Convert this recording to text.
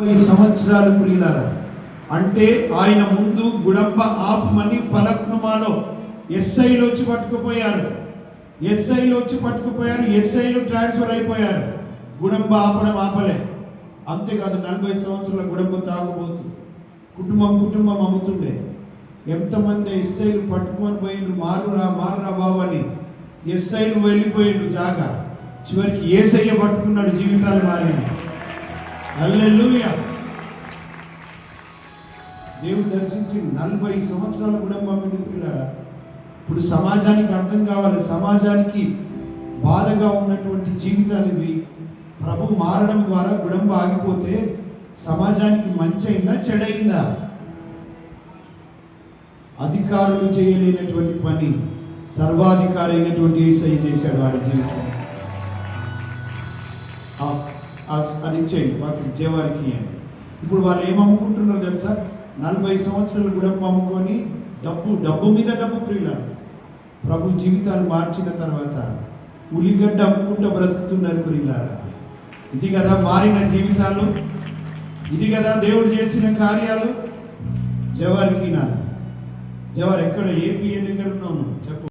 ముప్పై సంవత్సరాలు ప్రియులారా అంటే ఆయన ముందు గుడంబ ఆపమని ఫలక్నుమాలో ఎస్ఐలో వచ్చి పట్టుకుపోయారు. ఎస్ఐలో వచ్చి పట్టుకుపోయారు ఎస్ఐలు ట్రాన్స్ఫర్ అయిపోయారు. గుడంబ ఆపడం ఆపలే. అంతేకాదు నలభై సంవత్సరాల గుడంబ తాగబోతు. కుటుంబం కుటుంబం అమ్ముతుండే. ఎంతమంది ఎస్ఐలు పట్టుకొని పోయిండ్రు మారురా మారురా బాబు అని ఎస్ఐలు వెళ్ళిపోయిండ్రు జాగా. చివరికి ఏసయ్య పట్టుకున్నాడు జీవితాలు మారినాయి హల్లెలూయా. దేవుడు దర్శించి నలభై సంవత్సరాల కుటుంబం పిల్లారా ఇప్పుడు సమాజానికి అర్థం కావాలి. సమాజానికి బాధగా ఉన్నటువంటి జీవితాలు ఇవి. ప్రభు మారడం ద్వారా గుడంబ ఆగిపోతే సమాజానికి మంచి అయిందా చెడైందా? అధికారులు చేయలేనటువంటి పని సర్వాధికారి అయినటువంటి ఏసై చేశాడు వాడి జీవితం అది ఇచ్చేయండి వాటికి ఇచ్చేవారికి ఇవ్వండి. ఇప్పుడు వాళ్ళు ఏం అమ్ముకుంటున్నారు తెలుసా? నలభై సంవత్సరాలు కూడా అమ్ముకొని డబ్బు డబ్బు మీద డబ్బు ప్రియులారు. ప్రభు జీవితాలు మార్చిన తర్వాత ఉల్లిగడ్డ అమ్ముకుంటూ బ్రతుకుతున్నారు ప్రియులారా. ఇది కదా మారిన జీవితాలు ఇది కదా దేవుడు చేసిన కార్యాలు. జవారికి నాన్న జవర్ ఎక్కడ ఏపీ ఏ దగ్గర ఉన్నాము చెప్పు.